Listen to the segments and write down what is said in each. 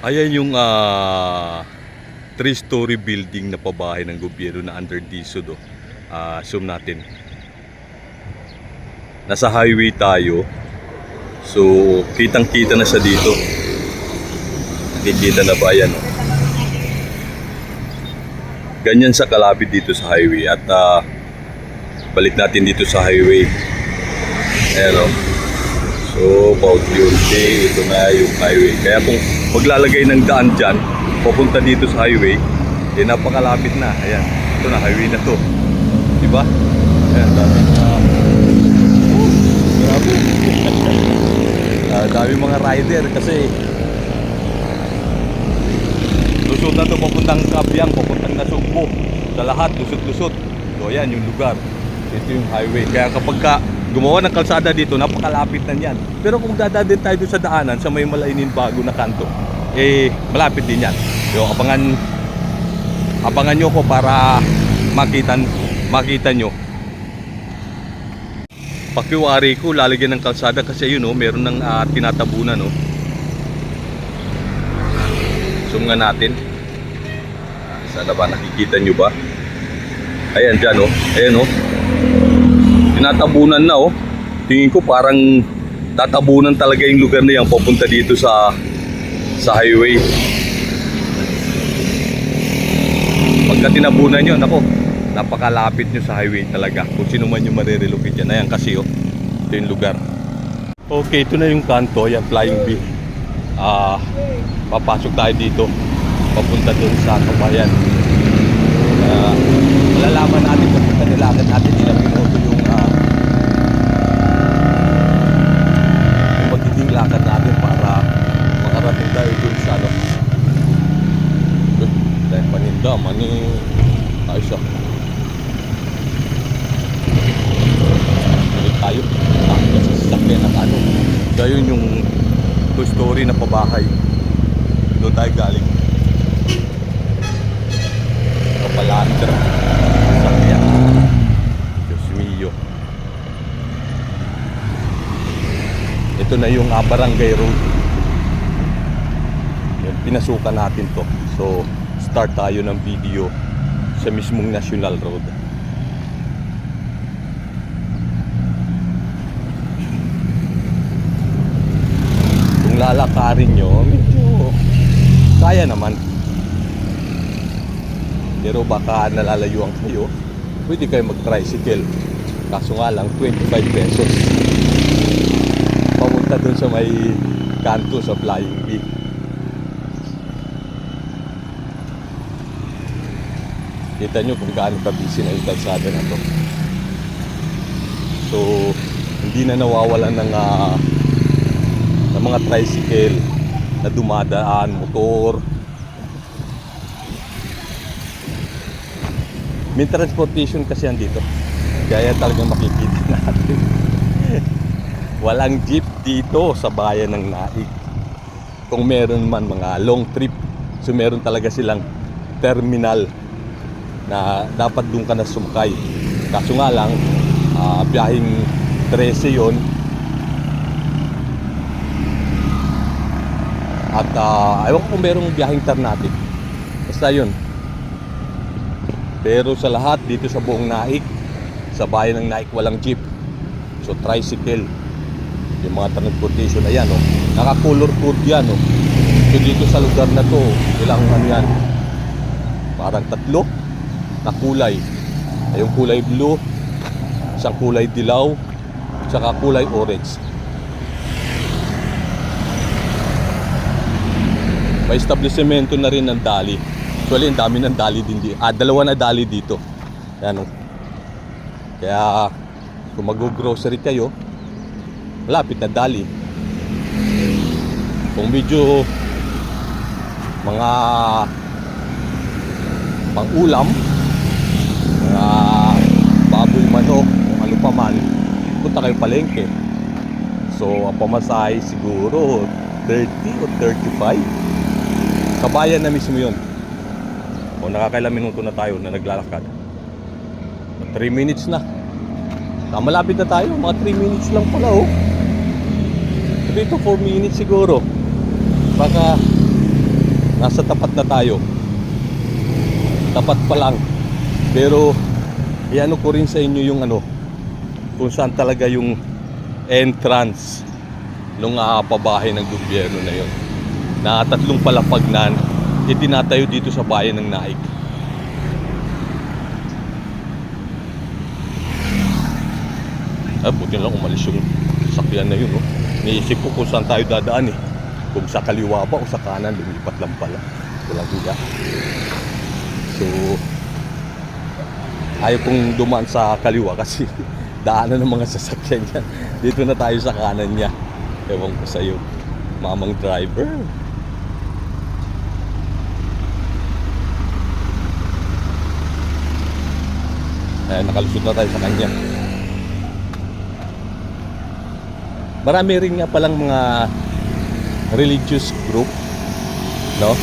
Ayan yung ah, three-story building na pabahay ng gobyerno na under DSUD. Oh. Ah, zoom natin. Nasa highway tayo. So, kitang-kita na siya dito. Nakikita na ba yan? Oh. Ganyan sa kalapit dito sa highway. At ah, balik natin dito sa highway. Ayan oh. So, about yun. Ito na yung highway. Kaya kung maglalagay ng daan dyan, papunta dito sa highway, eh napakalapit na. Ayan, ito na, highway na to. Diba? Ayan, dami mga... Oh, grabe. Ah, dami mga rider kasi lusot na to papuntang Kabyang, papuntang Nasugbo. Sa lahat, lusot-lusot. So, ayan yung lugar. Ito yung highway. Kaya kapag ka gumawa ng kalsada dito, napakalapit na yan. Pero kung dadaan tayo doon sa daanan, sa may malainin bago na kanto, eh, malapit din yan. So, abangan, abangan nyo ko para makita, makita nyo. Pakiwari ko, lalagyan ng kalsada kasi yun, oh, meron ng ah, tinatabunan. Oh. Zoom nga natin. Sana ba nakikita nyo ba? Ayan dyan oh. Ayan oh. Tinatabunan na oh. Tingin ko parang tatabunan talaga yung lugar na yan papunta dito sa sa highway. Pagka tinabunan nyo, nako, napakalapit nyo sa highway talaga. Kung sino man yung marirelocate yan. Ayan kasi oh, ito yung lugar. Okay, ito na yung kanto, yan flying bee. Ah, papasok tayo dito. Papunta dun sa kabayan. Ah, malalaman natin kung kanilakad natin ilang minuto yung ah, yung magiging lakad natin para makarating tayo dun sa ano. Dun, dahil paninda, mani tayo siya. Balik tayo. Ah, kasi sasakyan at ano. Gayon yung two story na pabahay. Doon tayo galing. Kapalandra. Sasakyan. Diyos mio. Ito na yung barangay road. Pinasukan natin to. So, start tayo ng video sa mismong National Road. Kung lalakarin nyo, medyo kaya naman. Pero baka nalalayuan kayo, pwede kayo mag-tricycle. Kaso nga lang, 25 pesos. Pamunta dun sa may kanto sa Flying Bee. Kita nyo kung gaano ka-busy na yung kalsada na to. So, hindi na nawawalan ng, ah, ng mga tricycle na dumadaan, motor. May transportation kasi yan dito. Kaya talagang makikita natin. Walang jeep dito sa bayan ng Naik. Kung meron man mga long trip, so meron talaga silang terminal na dapat doon ka na sumakay. Kaso nga lang, ah, biyahing 13 yon At uh, ayaw ko kung merong biyaheng Ternate. Basta yun. Pero sa lahat, dito sa buong Naik, sa bayan ng Naik, walang jeep. So tricycle. Yung mga transportation na yan, oh. naka-color code yan. Oh. So dito sa lugar na to, ilang ano yan, parang tatlo na kulay. Ay, Yung kulay blue, isang kulay dilaw, tsaka kulay orange. May establishmento na rin ng dali. Actually, ang dami ng dali din dito. Ah, dalawa na dali dito. Yan o. Kaya, kung mag-grocery kayo, malapit na dali. Kung medyo mga pang-ulam, mga baboy manok, kung ano pa man, punta kayo palengke. So, ang pamasahe siguro 30 o 35. Kabayan na mismo yun. O nakakailang minuto na tayo na naglalakad. 3 minutes na. Ah, malapit na tayo. Mga 3 minutes lang pala oh. 3 to 4 minutes siguro. Baka nasa tapat na tayo. Tapat pa lang. Pero, iano ko rin sa inyo yung ano, kung saan talaga yung entrance nung uh, pabahay ng gobyerno na yon. Na tatlong palapag na itinatayo dito sa bayan ng Naik. Ah, buti lang umalis yung sakyan na yun. Oh. Niisip ko kung saan tayo dadaan eh. Kung sa kaliwa ba o sa kanan, lumipat lang pala. Walang higa. So, ayaw kong dumaan sa kaliwa kasi daanan ng mga sasakyan yan. Dito na tayo sa kanan niya. Ewan ko sa'yo, mamang driver. Ayan, nakalusot na tayo sa kanya. Marami rin nga palang mga religious group, no?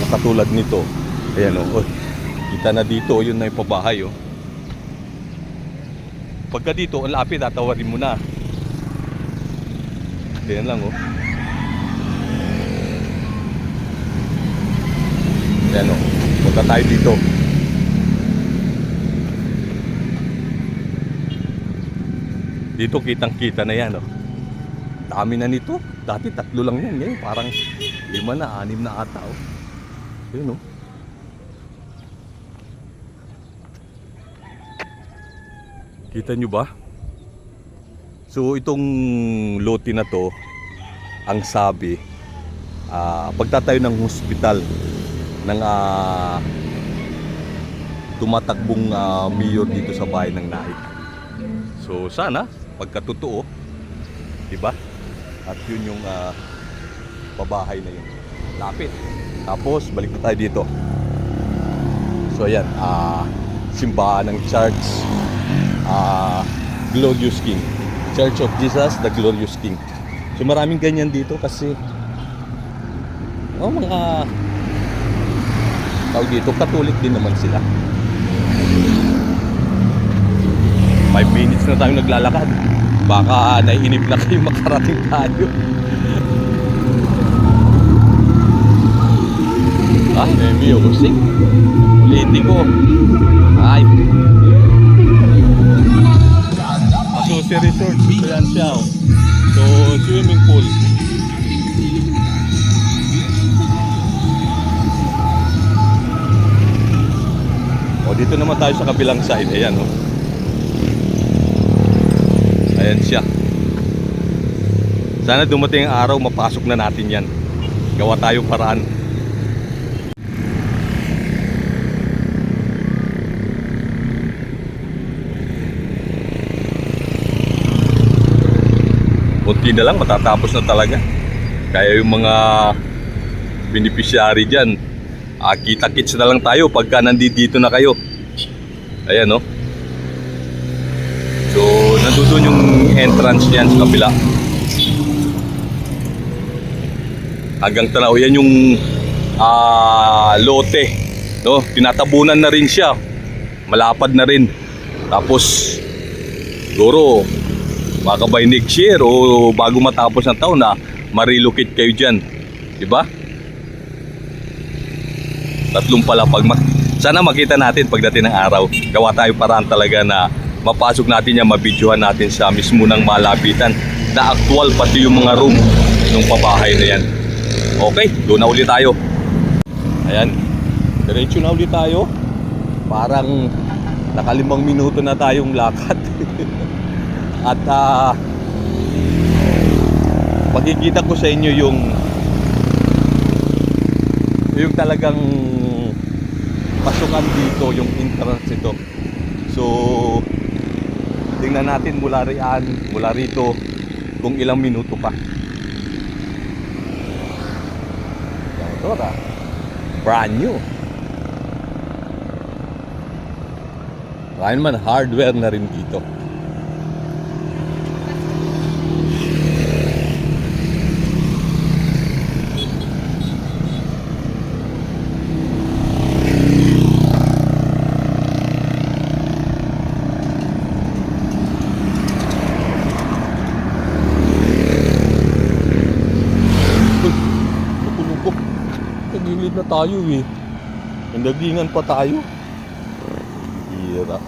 Na katulad nito. Ayan o, oh, kita na dito, yun na yung pabahay oh. Pagka dito, ang lapit, tatawarin mo na. Ayan lang oh. Ayan oh, punta tayo dito. Dito kitang kita na yan oh. Dami na nito. Dati tatlo lang yan. Ngayon parang lima na, anim na ata oh. Yun oh. Kita nyo ba? So itong lote na to, ang sabi, ah pagtatayo ng hospital ng ah, tumatakbong ah, mayor dito sa bayan ng Naik. So sana pagkatotoo, 'di ba? At yun yung ah, babahay na yun. Lapit. Tapos balik na tayo dito. So ayan, ah simbahan ng church ah Glorious King. Church of Jesus, the Glorious King. So maraming ganyan dito kasi oh, mga tawag dito, katolik din naman sila. 5 minutes na tayo naglalakad. Baka naiinip na kayo makarating tayo. ah, may music. Ulitin ko. Ay. Asusi Resort. So yan siya. oh. So, swimming pool. O, dito naman tayo sa kabilang side. Ayan, oh. Ayan siya. Sana dumating ang araw, mapasok na natin yan. Gawa tayo paraan. Kunti na lang, matatapos na talaga. Kaya yung mga beneficiary dyan, ah, kita-kits na lang tayo pagka nandito na kayo. Ayan, no? So, nandun yung entrance niyan sa kabila. Hanggang tanaw, yan yung ah, lote. No? Tinatabunan na rin siya. Malapad na rin. Tapos, siguro, baka by next year o bago matapos ng taon na marilocate kayo dyan. Diba? Tatlong palapag. Ma- Sana makita natin pagdating ng araw. Gawa tayo paraan talaga na mapasok natin yan, mabidyohan natin sa mismo ng malapitan na actual pati yung mga room ng pabahay na yan. Okay, doon na ulit tayo. Ayan, diretso na ulit tayo. Parang nakalimang minuto na tayong lakad. At ah, makikita ko sa inyo yung yung talagang pasukan dito, yung entrance ito. So, tingnan natin mula riyan, mula rito, kung ilang minuto pa. Ito na. Brand new. Marami naman hardware na rin dito. Tayo eh. Nagdagingan pa tayo. Hira.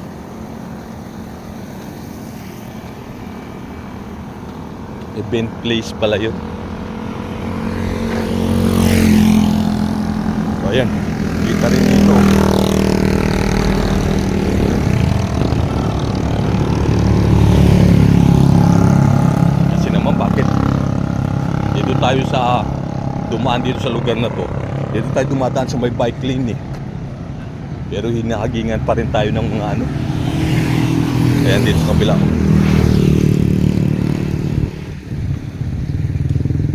Event place pala yun. So, ayan. Kita rin dito. Kasi naman bakit? Dito tayo sa dumaan dito sa lugar na to. Dito tayo dumadaan sa may bike lane eh. Pero hinahagingan pa rin tayo ng mga ano. Ayan dito sa kabila.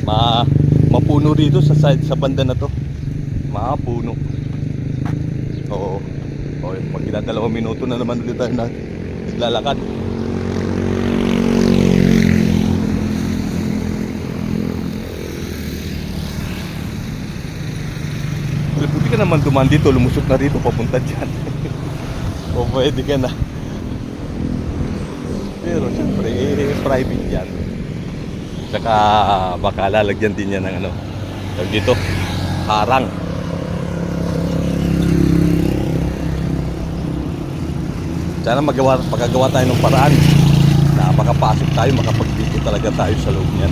Ma mapuno rito sa side sa banda na to. Mapuno. Oo. Okay, dalawang minuto na naman ulit tayo na naglalakad. Well, pwede ka naman dumaan dito, lumusot na rito, papunta dyan. o pwede ka na. Pero syempre, eh, private yan. Saka baka lalagyan din yan ng ano. Tawag dito, harang. Sana magawa, magagawa tayo ng paraan na makapasok tayo, makapag-video talaga tayo sa loob niyan.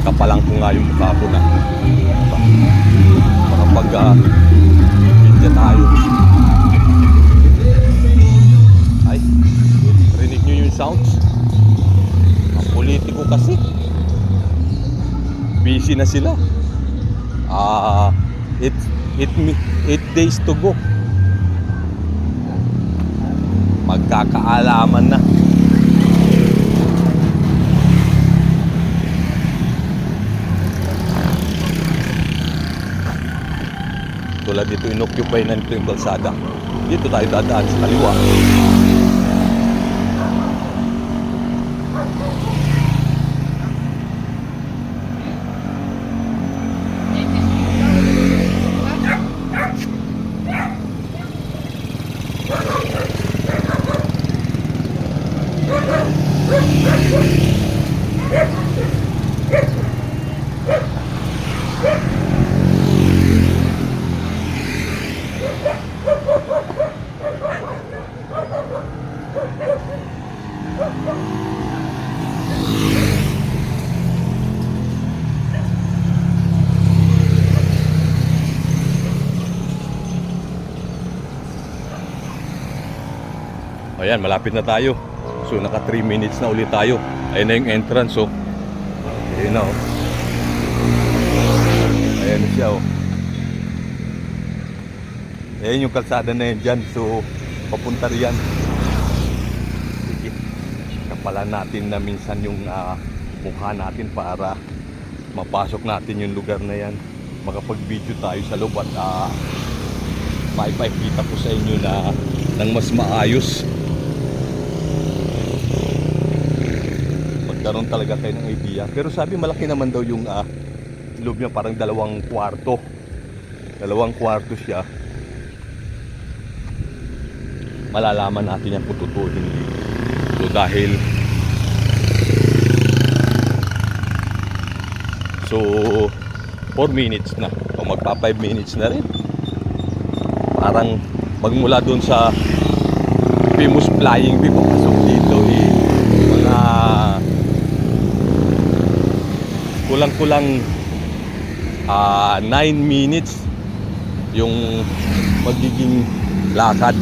Kapalang ko nga yung mukha ko na Busy na sila. Ah, it, it, it days to go. Magkakaalaman na. Tulad dito, inoccupy na nito yung balsada. Dito tayo dadaan sa kaliwa. Ayan, malapit na tayo. So, naka 3 minutes na ulit tayo. Ayan na yung entrance, oh. Ayan na, oh. Ayan na siya, oh. Ayan yung kalsada na yan dyan. So, papunta riyan. Sige. Kapalan natin na minsan yung ah, mukha natin para mapasok natin yung lugar na yan. Makapag-video tayo sa loob at ah, maipakita ko sa inyo na ng mas maayos magkaroon talaga kayo ng idea. Pero sabi malaki naman daw yung ah, loob niya parang dalawang kwarto. Dalawang kwarto siya. Malalaman natin yan kung totoo hindi. So dahil so 4 minutes na. O magpa 5 minutes na rin. Parang magmula doon sa famous flying bee. Papasok dito eh mga kulang-kulang ah 9 minutes yung magiging lakad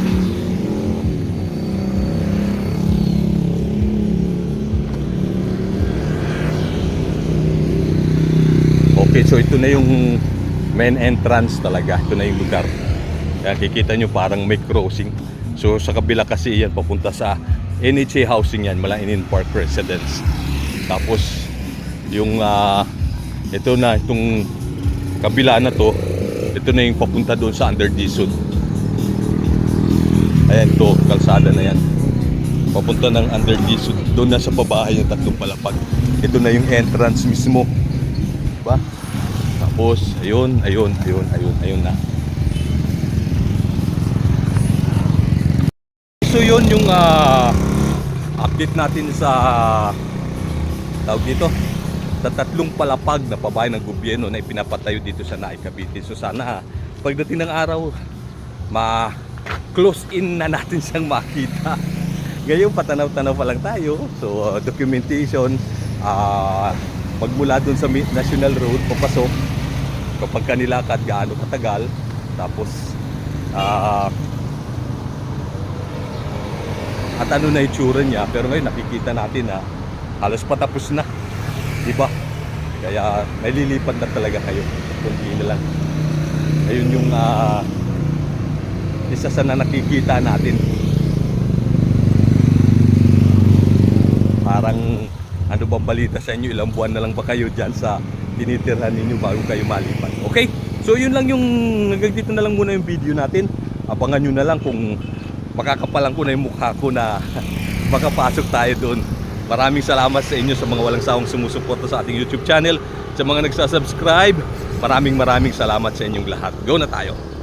Okay, so ito na yung main entrance talaga. Ito na yung lugar. Kaya kikita nyo parang may crossing. So sa kabila kasi yan papunta sa NHA housing yan, Malainin Park Residence. Tapos yung ah, ito na itong kabila na to, ito na yung papunta doon sa Under Dizon. Ayan to, kalsada na yan. Papunta ng Under Dizon, doon na sa pabahay yung tatlong palapag. Ito na yung entrance mismo. Diba? Tapos, ayun, ayun, ayun, ayun, ayun na. So yun yung ah, update natin sa tawag dito sa tatlong palapag na pabahay ng gobyerno na ipinapatayo dito sa Naik Cavite. So sana pagdating ng araw, ma-close in na natin siyang makita. Ngayon, patanaw-tanaw pa lang tayo. So, uh, documentation, ah pagmula dun sa National Road, papasok, kapag kanilakad, gaano katagal, tapos, ah at ano na itsura niya, pero ngayon nakikita natin na halos patapos na. Di ba? Kaya may lilipad na talaga kayo. Kunti na lang. Ayun yung ah, isa sa na nakikita natin. Parang ano bang balita sa inyo? Ilang buwan na lang ba kayo dyan sa tinitirhan ninyo bago kayo malipat? Okay? So yun lang yung hanggang dito na lang muna yung video natin. Abangan nyo na lang kung makakapalan ko na yung mukha ko na makapasok tayo doon. Maraming salamat sa inyo sa mga walang sawang sumusuporta sa ating YouTube channel. Sa mga nagsasubscribe, maraming maraming salamat sa inyong lahat. Go na tayo!